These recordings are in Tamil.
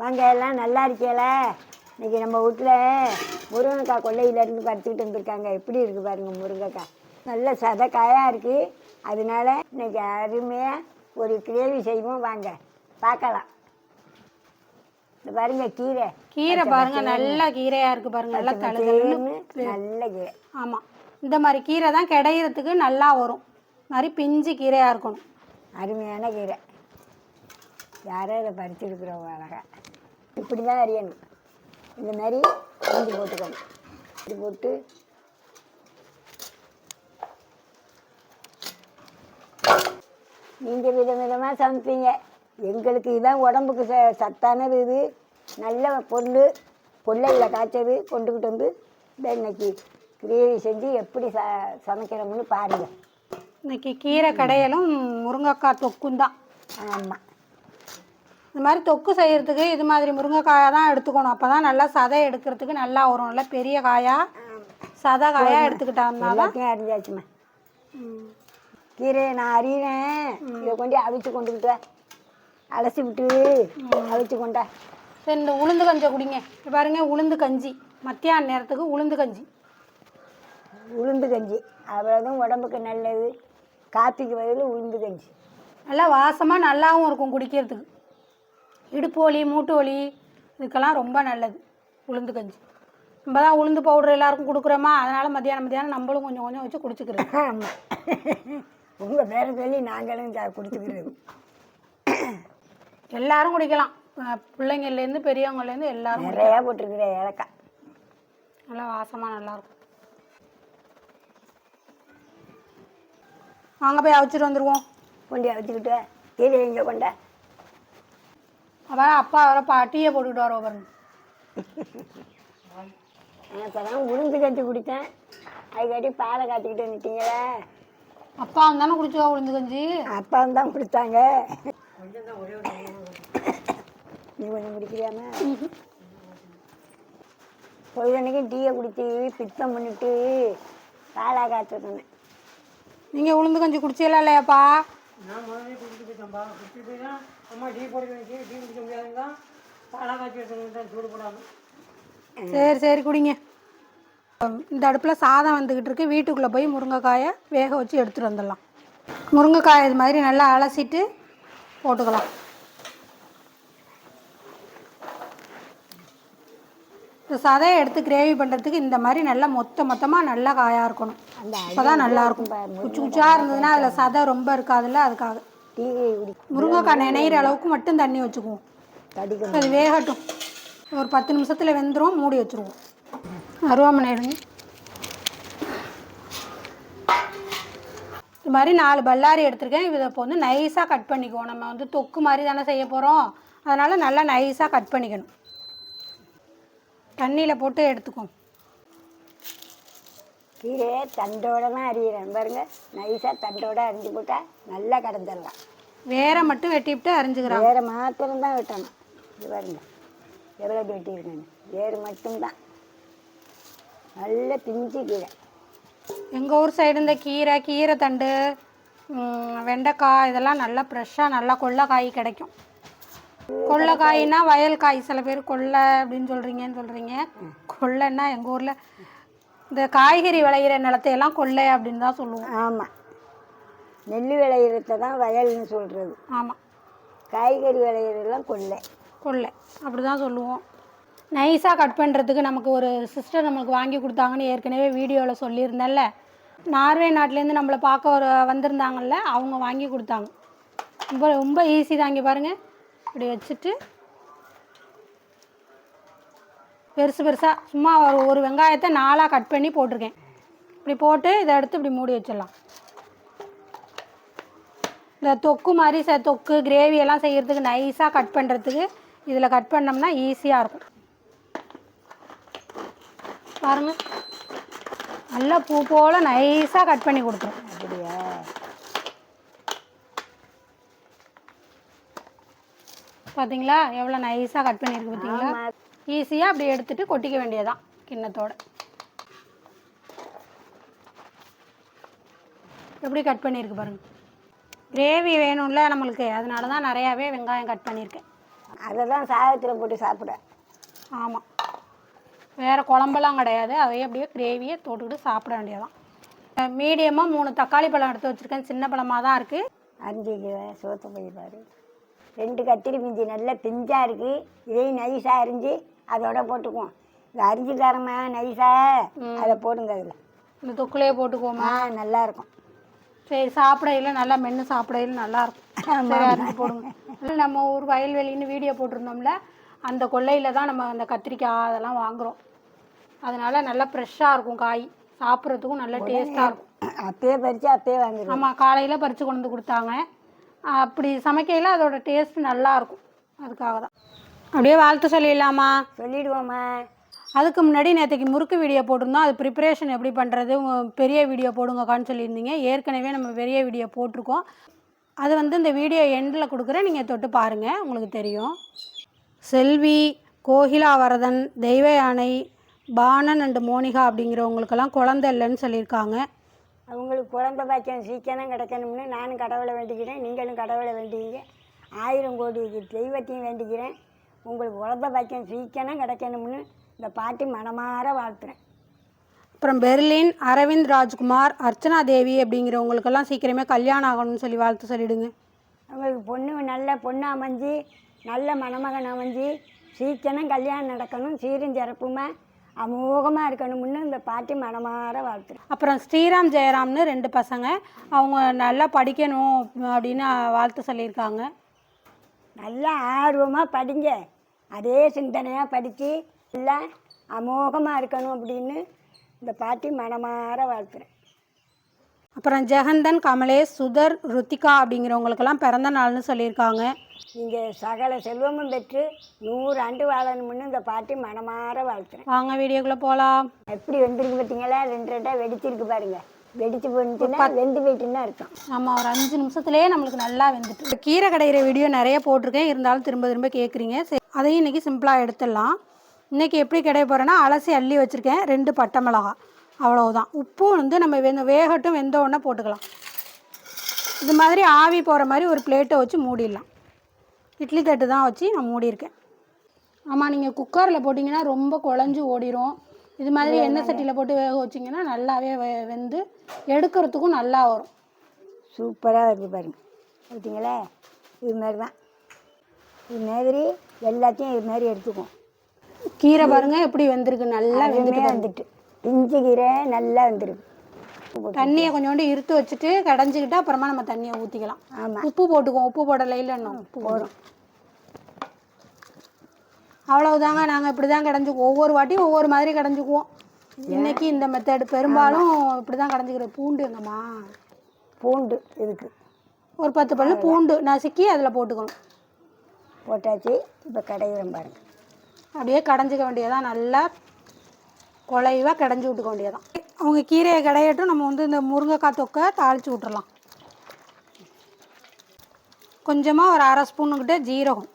வாங்க எல்லாம் நல்லா இருக்கீல இன்னைக்கு நம்ம வீட்டில் முருங்கைக்காய் கொல்லையிலேருந்து பறிச்சுக்கிட்டு வந்திருக்காங்க. எப்படி இருக்கு பாருங்க முருங்கைக்காய். நல்ல சத காயாக இருக்குது அதனால இன்னைக்கு அருமையாக ஒரு கிரேவி செய்வோம். வாங்க பார்க்கலாம். இந்த பாருங்க கீரை. கீரை பாருங்க நல்ல கீரையா இருக்கு பாருங்க. நல்லா தழுதழுன்னு தேன்னு நல்ல கீரை. ஆமா. இந்த மாதிரி கீரை தான் கிடையிறதுக்கு நல்லா வரும். மாதிரி பிஞ்சு கீரையா இருக்கணும். அருமையான கீரை. யாரோ இதை பறிச்சிருக்கிறவங்க அழகா. இப்படி தான் அறியணும் இந்த மாதிரி அரிஞ்சு போட்டுக்கணும். இது போட்டு நீங்கள் வித விதமாக சமைப்பீங்க. எங்களுக்கு இதான் உடம்புக்கு ச சத்தானது இது. நல்ல பொருள் கொள்ளையில் காய்ச்சது கொண்டுக்கிட்டு வந்து இந்த இன்னைக்கு கிரேவி செஞ்சு எப்படி ச சமைக்கிறோம்னு பாருங்கள் இன்னைக்கு கீரை கடையலும் முருங்கைக்காய் தொக்கும் தான் ஆமாம் இந்த மாதிரி தொக்கு செய்யறதுக்கு இது மாதிரி முருங்கைக்காயை தான் எடுத்துக்கணும். அப்போ தான் நல்லா சதை எடுக்கிறதுக்கு நல்லா வரும். நல்லா பெரிய காயா சதை காயா எடுத்துக்கிட்டோம்னா தான். அரிஞ்சாச்சுமா கீரையை நான் அறியிறேன் இதை கொண்டு அவிச்சு கொண்டுக்கிட்டு வா. அலசி விட்டு அவிச்சு கொண்டா. சரி இந்த உளுந்து கஞ்சை குடிங்க. இப்ப பாருங்க உளுந்து கஞ்சி. மத்தியான நேரத்துக்கு உளுந்து கஞ்சி. உளுந்து கஞ்சி. அவ்வளோதான் உடம்புக்கு நல்லது. காப்பிக்கு பதில் உளுந்து கஞ்சி. நல்லா வாசமாக நல்லாவும் இருக்கும் குடிக்கிறதுக்கு. இடுப்பு வலி மூட்டு வலி இதுக்கெல்லாம் ரொம்ப நல்லது. உளுந்து கஞ்சி. நம்ம தான் உளுந்து பவுடர் எல்லாருக்கும் கொடுக்குறோமா? அதனால் மத்தியானம் மத்தியானம் நம்மளும் கொஞ்சம் கொஞ்சம் வச்சு குடிச்சுக்கிறது. ஆமாம் உங்கள் பேரை சொல்லி நாங்களும் குடிச்சுக்கிறது. எல்லாரும் குடிக்கலாம். பிள்ளைங்கள்லேருந்து பெரியவங்கலேருந்து எல்லாரும் நிறையா போட்டிருக்கிற ஏலக்காய். நல்லா வாசமாக நல்லாயிருக்கும் வாங்க போய் அவிச்சிட்டு வந்துடுவோம் கொண்டு அவிச்சுக்கிட்டு. கீரை எங்கே கொண்டா? அப்புறம் அப்பா வர பாட்டியே போட்டுக்கிட்டு வரோம் பாருங்க. இப்போ தான் உளுந்து கஞ்சி குடித்தேன். அதுக்காட்டி பாலை காத்திக்கிட்டு வந்துட்டீங்களே. அப்பா தானே குடிச்சுவா உளுந்து கஞ்சி. அப்பா தான் கொடுத்தாங்க. நீ கொஞ்சம் குடிக்கிறியாம பொழுதன்னைக்கும் டீயை குடிச்சு பித்தம் பண்ணிட்டு பாலா காய்ச்சணும் நீங்கள் உளுந்து கஞ்சி குடிச்சீங்களா இல்லையாப்பா? சரி சரி குடிங்க. இந்த அடுப்பில் சாதம் வந்துக்கிட்டு இருக்கு. வீட்டுக்குள்ளே போய் முருங்கைக்காயை வேக வச்சு எடுத்துகிட்டு வந்துடலாம். முருங்கைக்காய் இது மாதிரி நல்லா அலசிட்டு போட்டுக்கலாம். இந்த சதையை எடுத்து கிரேவி பண்ணுறதுக்கு இந்த மாதிரி நல்லா மொத்த மொத்தமாக நல்லா காயாக இருக்கணும். அப்போ தான் நல்லா இருக்கும். குச்சி குச்சியாக இருந்ததுன்னா அதில் சதை ரொம்ப இருக்காதுல்ல அதுக்காக. முருங்கைக்காய் நினைகிற அளவுக்கு மட்டும் தண்ணி வச்சுக்குவோம். அது வேகட்டும். ஒரு பத்து நிமிஷத்தில் வெந்துடும் மூடி வச்சுருவோம். அருவாமனை எடுங்க இது மாதிரி நாலு பல்லாரி எடுத்திருக்கேன். இதை இப்போ வந்து நைஸாக கட் பண்ணிக்குவோம். நம்ம வந்து தொக்கு மாதிரி தானே செய்ய போகிறோம் அதனால் நல்லா நைஸாக கட் பண்ணிக்கணும். தண்ணியில் போட்டு எடுத்துக்குவோம் கீரையை தண்டோட தான் அறியிறேன் பாருங்க நைஸாக தண்டோட அரிஞ்சு போட்டால் நல்லா கடந்துடலாம் வேரை மட்டும் வெட்டிவிட்டு அரிஞ்சுக்கிறோம் வேறு மாத்திரம் தான் வெட்டணும். இது பாருங்க எவ்வளோ வெட்டியிருக்கேன். வேறு மட்டும்தான். நல்ல பிஞ்சு கீரை எங்கள் ஊர் சைடு இந்த கீரை கீரை தண்டு வெண்டைக்காய் இதெல்லாம் நல்லா ஃப்ரெஷ்ஷாக நல்லா கொள்ளைக்காய் கிடைக்கும். கொள்ளைக்காய்னா வயல் காய் சில பேர் கொள்ளை அப்படின்னு சொல்கிறீங்கன்னு சொல்கிறீங்க கொள்ளைன்னா எங்கள் ஊரில் இந்த காய்கறி விளையிற நிலத்தையெல்லாம் கொள்ளை அப்படின்னு தான் சொல்லுவோம். ஆமாம் நெல் விளையிறத தான் வயல்னு சொல்கிறது ஆமாம் காய்கறி விளையிறதெல்லாம் கொள்ளை. கொள்ளை. அப்படி தான் சொல்லுவோம். நைஸாக கட் பண்ணுறதுக்கு நமக்கு ஒரு சிஸ்டர் நம்மளுக்கு வாங்கி கொடுத்தாங்கன்னு ஏற்கனவே வீடியோவில் சொல்லியிருந்தேன்ல. நார்வே நாட்டிலேருந்து நம்மளை பார்க்க ஒரு வந்திருந்தாங்கல்ல அவங்க வாங்கி கொடுத்தாங்க. ரொம்ப ரொம்ப ஈஸி தான் இங்கே பாருங்கள் இப்படி வச்சுட்டு பெருசு பெருசாக சும்மா ஒரு ஒரு வெங்காயத்தை நாலாக கட் பண்ணி போட்டிருக்கேன். இப்படி போட்டு இதை எடுத்து இப்படி மூடி வச்சிடலாம். இந்த தொக்கு மாதிரி ச தொக்கு கிரேவி எல்லாம் செய்கிறதுக்கு நைஸாக கட் பண்ணுறதுக்கு இதில் கட் பண்ணோம்னா ஈஸியாக இருக்கும். பாருங்கள் நல்லா பூ போல் நைஸாக கட் பண்ணி கொடுத்துரும். அப்படியா? பார்த்தீங்களா எவ்வளோ நைஸாக கட் பண்ணியிருக்கு பார்த்தீங்களா. ஈஸியாக அப்படி எடுத்துட்டு கொட்டிக்க வேண்டியதான் கிண்ணத்தோட. எப்படி கட் பண்ணியிருக்கு பாருங்க. கிரேவி வேணும்ல நம்மளுக்கு அதனால தான் நிறையாவே வெங்காயம் கட் பண்ணியிருக்கேன். அதை தான் சாதத்தில் போட்டு சாப்பிட ஆமாம் வேறு குழம்பெல்லாம் கிடையாது அதையே அப்படியே கிரேவியை தொட்டுக்கிட்டு சாப்பிட வேண்டியதான் மீடியமாக மூணு தக்காளி பழம் எடுத்து வச்சுருக்கேன் சின்ன பழமாக தான் இருக்குது அரிஞ்சிக்குவேன் சோத்த போயிடுவார் ரெண்டு கத்திரி பிஞ்சு நல்லா பிஞ்சாக இருக்குது இதையும் நைஸாக அரிஞ்சு அதோட போட்டுக்குவோம். இந்த அரிஞ்சு தரமா நைஸாக அதை போடுங்க அதில். இந்த தொக்குலேயே போட்டுக்குவோமா? நல்லா இருக்கும். சரி சாப்பிடையில நல்லா மென்று சாப்பிடையில நல்லா இருக்கும். சரி அரிஞ்சு போடுங்க. நம்ம ஊர் வயல்வெளின்னு வீடியோ போட்டிருந்தோம்ல அந்த கொல்லையில் தான் நம்ம அந்த கத்திரிக்காய் அதெல்லாம் வாங்குகிறோம் அதனால நல்லா ஃப்ரெஷ்ஷாக இருக்கும் காய். சாப்பிட்றதுக்கும் நல்ல டேஸ்ட்டாக இருக்கும். அப்பயே பறித்து அப்பயே வாங்கிடுவோம். ஆமாம் காலையில் பறித்து கொண்டு வந்து கொடுத்தாங்க. அப்படி சமைக்கையில் அதோட டேஸ்ட் நல்லா இருக்கும் அதுக்காக தான். அப்படியே வாழ்த்து சொல்லிடலாமா? சொல்லிடுவோம்மா. அதுக்கு முன்னாடி நேற்றுக்கு முறுக்கு வீடியோ போட்டிருந்தோம். அது ப்ரிப்பரேஷன் எப்படி பண்ணுறது பெரிய வீடியோ போடுங்கக்கான்னு சொல்லியிருந்தீங்க. ஏற்கனவே நம்ம பெரிய வீடியோ போட்டிருக்கோம். அது வந்து இந்த வீடியோ எண்டில் கொடுக்குறேன். நீங்கள் தொட்டு பாருங்கள் உங்களுக்கு தெரியும். செல்வி கோகிலா வரதன் தெய்வ யானை பானன் அண்டு மோனிகா அப்படிங்கிறவங்களுக்கெல்லாம் குழந்தை இல்லைன்னு சொல்லியிருக்காங்க. அவங்களுக்கு குழந்தை பாக்கியம் சீக்கிரம் கிடைக்கணும்னு நானும் கடவுளை வேண்டிக்கிறேன் நீங்களும் கடவுளை வேண்டிக்கிங்க ஆயிரம் கோடி தெய்வத்தையும் வேண்டிக்கிறேன். உங்களுக்கு குழந்தை பாக்கியம் சீக்கிரம் கிடைக்கணும்னு இந்த பாட்டி மனமார வாழ்த்துறேன். அப்புறம் பெர்லின் அரவிந்த் ராஜ்குமார் அர்ச்சனா தேவி அப்படிங்கிறவங்களுக்கெல்லாம் சீக்கிரமே கல்யாணம் ஆகணும்னு சொல்லி வாழ்த்து சொல்லிடுங்க. அவங்களுக்கு பொண்ணு நல்ல பொண்ணு அமைஞ்சு நல்ல மணமகன் அமைஞ்சு சீக்கிரம் கல்யாணம் நடக்கணும் சீரும் சிறப்புமா? அமோகமாக இருக்கணும்னு இந்த பாட்டி மனமார வாழ்த்துறேன். அப்புறம் ஸ்ரீராம் ஜெயராம்னு ரெண்டு பசங்க. அவங்க நல்லா படிக்கணும் அப்படின்னு வாழ்த்து சொல்லியிருக்காங்க. நல்லா ஆர்வமாக படிங்க. அதே சிந்தனையாக படித்து எல்லாம் அமோகமாக இருக்கணும் அப்படின்னு இந்த பாட்டி மனமார வாழ்த்துறேன். அப்புறம் ஜெகந்தன் கமலேஷ் சுதர் ருத்திகா அப்படிங்கிறவங்களுக்கெல்லாம் பிறந்த நாள்னு சொல்லியிருக்காங்க. நீங்கள் சகல செல்வமும் பெற்று நூறு ஆண்டு வாழணும்னு இந்த பாட்டி மனமார வாழ்த்துறேன். வாங்க வீடியோக்குள்ளே போகலாம் எப்படி வெந்திருக்கு பார்த்தீங்களா ரெண்டு ரெண்டாக வெடிச்சிருக்கு பாருங்க. வெடிச்சு போட்டுன்னா வெந்து போயிட்டுன்னு அர்த்தம். நம்ம ஒரு அஞ்சு நிமிஷத்துலேயே நம்மளுக்கு நல்லா வெந்துட்டு கீரை கடையிற வீடியோ நிறைய போட்டிருக்கேன். இருந்தாலும் திரும்ப திரும்ப கேட்குறீங்க சரி அதையும் இன்றைக்கி சிம்பிளாக எடுத்துடலாம். இன்றைக்கி எப்படி கிடைய போகிறேன்னா அலசி அள்ளி வச்சுருக்கேன். ரெண்டு பட்டை மிளகா அவ்வளவுதான். உப்பு வந்து நம்ம வெந்த வேகட்டும் வெந்த உடனே போட்டுக்கலாம். இது மாதிரி ஆவி போகிற மாதிரி ஒரு பிளேட்டை வச்சு மூடிடலாம். இட்லி தட்டு தான் வச்சு நான் மூடியிருக்கேன். ஆமாம் நீங்கள் குக்கரில் போட்டிங்கன்னா ரொம்ப குழஞ்சி ஓடிரும். இது மாதிரி எண்ணெய் சட்டியில் போட்டு வேக வச்சிங்கன்னா நல்லாவே வெந்து எடுக்கிறதுக்கும் நல்லா வரும். சூப்பராக வருது பாருங்க. பார்த்தீங்களா இது மாதிரி தான் இது மாதிரி எல்லாத்தையும் இது மாதிரி எடுத்துக்குவோம். கீரை பாருங்க எப்படி வெந்திருக்கு. நல்லா வெந்துட்டு வந்துட்டு. பிஞ்சு கீரை நல்லா வந்துருக்கு தண்ணியை கொஞ்சோண்டு இருத்து வச்சுட்டு கடைஞ்சிக்கிட்டு அப்புறமா நம்ம தண்ணியை ஊற்றிக்கலாம் ஆமாம் உப்பு போட்டுக்குவோம். உப்பு போடலை இல்லைன்னா உப்பு போதும். அவ்வளவுதாங்க. நாங்கள் இப்படி தான் கடைஞ்சிக்குவோம். ஒவ்வொரு வாட்டியும் ஒவ்வொரு மாதிரி கடைஞ்சிக்குவோம். இன்னைக்கு இந்த மெத்தட் பெரும்பாலும் இப்படி தான் கடைஞ்சிக்கிறது பூண்டு எங்கம்மா பூண்டு இதுக்கு ஒரு பத்து பல்லு பூண்டு நசுக்கி அதில் போட்டுக்கணும். போட்டாச்சு. இப்போ கடையிறம் பாருங்க. அப்படியே கடைஞ்சிக்க வேண்டியதான் நல்லா குலைவாக கடைஞ்சி விட்டுக்க வேண்டியதான் அவங்க கீரையை கடையட்டும் நம்ம வந்து இந்த முருங்கைக்காய் தொக்கை தாளித்து விட்டுறலாம். கொஞ்சமாக ஒரு அரை ஸ்பூனுக்கிட்ட ஜீரகம்.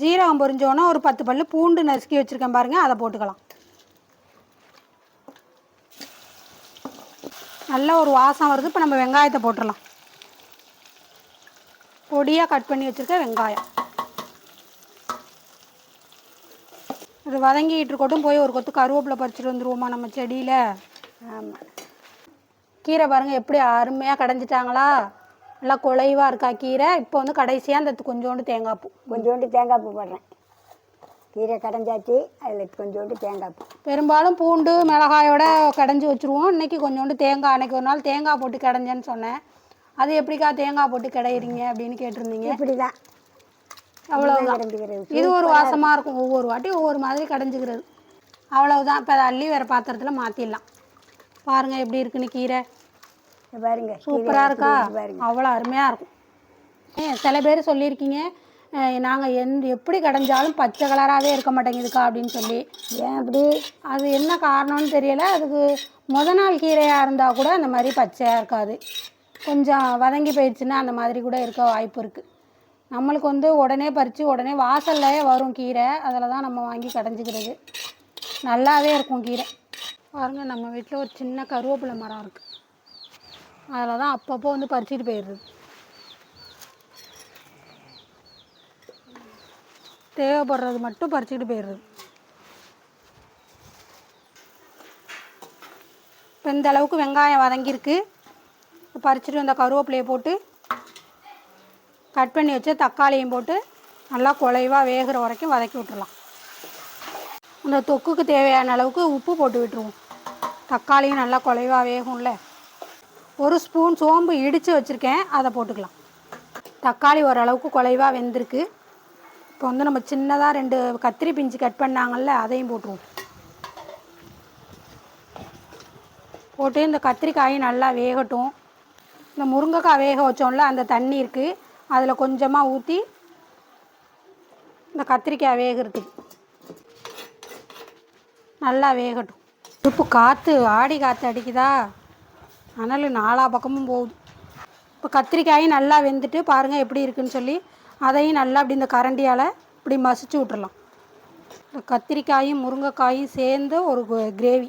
ஜீரகம் பொரிஞ்சோன்னா ஒரு பத்து பல்லு பூண்டு நசுக்கி வச்சுருக்கேன் பாருங்கள் அதை போட்டுக்கலாம். நல்ல ஒரு வாசம் வருது இப்போ நம்ம வெங்காயத்தை போட்டுடலாம் பொடியாக கட் பண்ணி வச்சுருக்க வெங்காயம். இது வதங்கிட்டு இருக்கட்டும் போய் ஒரு கொத்து கருவேப்பிலை பறிச்சுட்டு வந்துருவோமா நம்ம செடியில். ஆமாம் கீரை பாருங்கள் எப்படி அருமையாக கடைஞ்சிட்டாங்களா? நல்லா குலைவாக இருக்கா கீரை? இப்போ வந்து கடைசியாக அந்த கொஞ்சோண்டு தேங்காய் பூ. கொஞ்சோண்டு தேங்காய் பூ போடுறேன். கீரை கடைஞ்சாச்சு அதில் கொஞ்சோண்டு தேங்காய் பூ. பெரும்பாலும் பூண்டு மிளகாயோட கடைஞ்சி வச்சுருவோம். இன்னைக்கு கொஞ்சோண்டு தேங்காய் அன்னைக்கு ஒரு நாள் தேங்காய் போட்டு கடைஞ்சேன்னு சொன்னேன். அது எப்படிக்கா தேங்காய் போட்டு கிடையிறீங்க அப்படின்னு கேட்டிருந்தீங்க. இப்படி தான் அவ்வளவுதான். இது ஒரு வாசமாக இருக்கும் ஒவ்வொரு வாட்டி ஒவ்வொரு மாதிரி கடைஞ்சிக்கிறது. அவ்வளவுதான். இப்போ அதை அள்ளி வேறு பாத்திரத்தில் மாற்றிடலாம் பாருங்கள் எப்படி இருக்குன்னு கீரை. பாருங்க சூப்பராக இருக்கா? அவ்வளோ அருமையாக இருக்கும். ஏ சில பேர் சொல்லியிருக்கீங்க நாங்கள் எந்த எப்படி கடைஞ்சாலும் பச்சை கலராகவே இருக்க மாட்டேங்குதுக்கா? அப்படின்னு சொல்லி. ஏன் அப்படி? அது என்ன காரணம்னு தெரியல. அதுக்கு முத நாள் கீரையாக இருந்தால் கூட அந்த மாதிரி பச்சையாக இருக்காது. கொஞ்சம் வதங்கி போயிடுச்சுன்னா அந்த மாதிரி கூட இருக்க வாய்ப்பு இருக்குது நம்மளுக்கு வந்து உடனே பறித்து உடனே வாசல்லையே வரும் கீரை. அதில் தான் நம்ம வாங்கி கடைஞ்சிக்கிறது. நல்லாவே இருக்கும் கீரை. பாருங்கள் நம்ம வீட்டில் ஒரு சின்ன கருவேப்பிலை மரம் இருக்குது அதில் தான் அப்பப்போ வந்து பறிச்சுட்டு போயிடுது. தேவைப்படுறது மட்டும் பறிச்சிட்டு போயிடுறது இப்போ இந்த அளவுக்கு வெங்காயம் வதங்கியிருக்கு. பறிச்சுட்டு வந்த கருவேப்பிலையை போட்டு கட் பண்ணி வச்ச தக்காளியும் போட்டு நல்லா குலைவாக வேகிற வரைக்கும் வதக்கி விட்டுறலாம். அந்த தொக்குக்கு தேவையான அளவுக்கு உப்பு போட்டு விட்டுருவோம். தக்காளியும் நல்லா குலைவாக வேகும்ல. ஒரு ஸ்பூன் சோம்பு இடித்து வச்சுருக்கேன் அதை போட்டுக்கலாம். தக்காளி ஓரளவுக்கு குலைவாக வெந்திருக்கு. இப்போ வந்து நம்ம சின்னதாக ரெண்டு கத்திரி பிஞ்சு கட் பண்ணாங்கல்ல அதையும் போட்டுருவோம். போட்டு இந்த கத்திரிக்காயும் நல்லா வேகட்டும். இந்த முருங்கைக்காய் வேக வச்சோம்ல அந்த தண்ணி இருக்குது அதில் கொஞ்சமாக ஊற்றி இந்த கத்திரிக்காய் வேகிறதுக்கு. நல்லா வேகட்டும். இப்போ காற்று ஆடி காற்று அடிக்குதா? அனல் நாலா பக்கமும் போகுது. இப்போ கத்திரிக்காயும் நல்லா வெந்துட்டு பாருங்கள் எப்படி இருக்குன்னு சொல்லி அதையும் நல்லா அப்படி இந்த கரண்டியால் இப்படி மசிச்சு விட்றலாம் இந்த கத்திரிக்காயும் முருங்கைக்காயும் சேர்ந்து ஒரு கிரேவி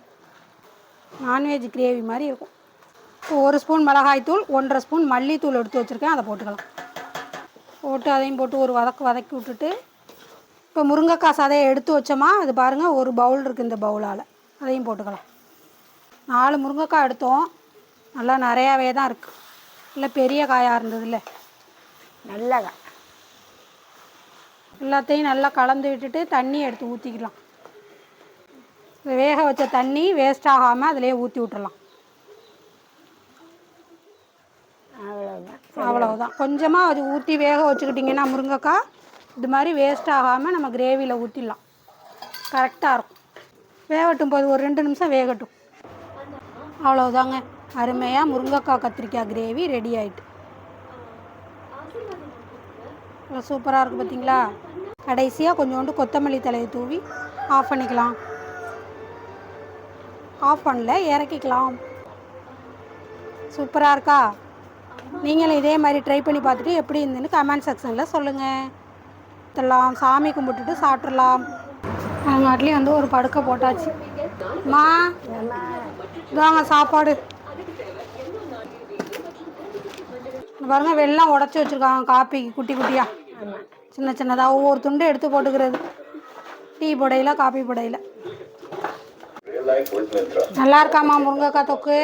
நான்வெஜ் கிரேவி மாதிரி இருக்கும். இப்போ ஒரு ஸ்பூன் மிளகாய்த்தூள் ஒன்றரை ஸ்பூன் மல்லித்தூள் எடுத்து வச்சுருக்கேன் அதை போட்டுக்கலாம். போட்டு அதையும் போட்டு ஒரு வதக்கு வதக்கி விட்டுட்டு இப்போ முருங்கைக்காய் சதையை எடுத்து வச்சோமா அது பாருங்கள் ஒரு பவுல் இருக்குது இந்த பவுலால் அதையும் போட்டுக்கலாம். நாலு முருங்கைக்காய் எடுத்தோம். நல்லா நிறையாவே தான் இருக்குது இல்லை பெரிய காயாக இருந்ததுல்ல. நல்லதா? எல்லாத்தையும் நல்லா கலந்து விட்டுட்டு தண்ணி எடுத்து ஊற்றிக்கலாம் வேக வச்ச தண்ணி வேஸ்ட் ஆகாமல் அதிலே ஊற்றி விட்டுறலாம் அவ்வளோதான் அவ்வளவுதான். கொஞ்சமாக அது ஊற்றி வேக வச்சுக்கிட்டிங்கன்னா முருங்கைக்காய் இது மாதிரி வேஸ்ட் ஆகாமல் நம்ம கிரேவியில் ஊற்றிடலாம் கரெக்டாக இருக்கும். வேகட்டும் போது ஒரு ரெண்டு நிமிஷம் வேகட்டும். அவ்வளோதாங்க அருமையாக முருங்கைக்காய் கத்திரிக்காய் கிரேவி ரெடி ஆகிட்டு சூப்பராக இருக்குது பார்த்தீங்களா கடைசியாக கொஞ்சோண்டு கொத்தமல்லி தலையை தூவி ஆஃப் பண்ணிக்கலாம். ஆஃப் பண்ணல இறக்கிக்கலாம். சூப்பராக இருக்கா? நீங்களும் இதே மாதிரி ட்ரை பண்ணி பார்த்துட்டு எப்படி இருந்துன்னு கமெண்ட் செக்ஷனில் சொல்லுங்கள் இதெல்லாம் சாமி கும்பிட்டுட்டு சாப்பிட்றலாம் அவங்க நாட்டிலையும் வந்து ஒரு படுக்கை போட்டாச்சு. அம்மா இதாங்க சாப்பாடு. பாருங்கள் பாருங்க வெள்ளம் உடச்சி வச்சுருக்காங்க காப்பி குட்டி குட்டியாக சின்ன சின்னதாக ஒவ்வொரு துண்டு எடுத்து போட்டுக்கிறது. டீ புடையில காப்பி புடையில. நல்லா இருக்காம்மா முருங்கைக்காய் தொக்கு.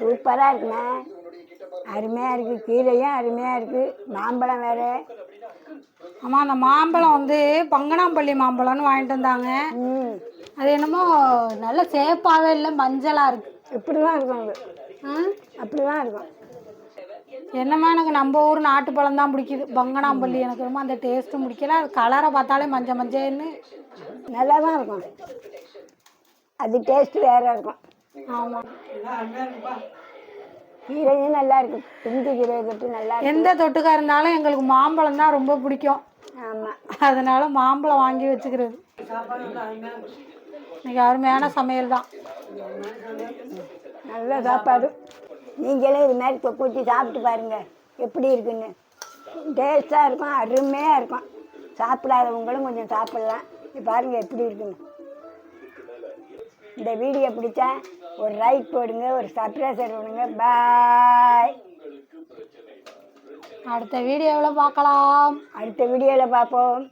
சூப்பராக இருக்குண்ணே. அருமையாக இருக்குது கீரையும் அருமையாக இருக்குது மாம்பழம் வேறு. ஆமாம் அந்த மாம்பழம் வந்து பங்கனாம்பள்ளி மாம்பழம்னு வாங்கிட்டு வந்தாங்க. ம். அது என்னமோ நல்ல சேப்பாகவே இல்லை மஞ்சளாக இருக்கு. இப்படி தான் இருக்கும் அது ஆ? அப்படி தான் இருக்கும். என்னம்மா எனக்கு நம்ம ஊர் நாட்டு பழம் தான் பிடிக்குது. பங்கனாம்பள்ளி எனக்கு ரொம்ப அந்த டேஸ்ட்டும் பிடிக்கல. அது கலரை பார்த்தாலே மஞ்சள் மஞ்சள்னு நல்லா தான் இருக்கும். அது டேஸ்ட் வேறு இருக்கும். ஆமாம் கீரையும் நல்லா இருக்கும் பிஞ்சு கீரை தொட்டு நல்லா எந்த தொட்டுக்கா இருந்தாலும் எங்களுக்கு மாம்பழம் தான் ரொம்ப பிடிக்கும். ஆமாம் அதனால மாம்பழம் வாங்கி வச்சுக்கிறது. இன்னைக்கு அருமையான சமையல் தான். நல்ல சாப்பாடு. நீங்களே இது மாதிரி தொக்கு ஊற்றி சாப்பிட்டு பாருங்க. எப்படி இருக்குன்னு. டேஸ்ட்டாக இருக்கும் அருமையாக இருக்கும். சாப்பிடாதவங்களும் கொஞ்சம் சாப்பிட்லாம். இது பாருங்கள் எப்படி இருக்குன்னு. இந்த வீடியோ பிடிச்சா ஒரு லைக் போடுங்க ஒரு சப்ஸ்கிரைபர் பண்ணுங்க பாய் அடுத்த வீடியோவில் பார்க்கலாம். அடுத்த வீடியோவில் பார்ப்போம்.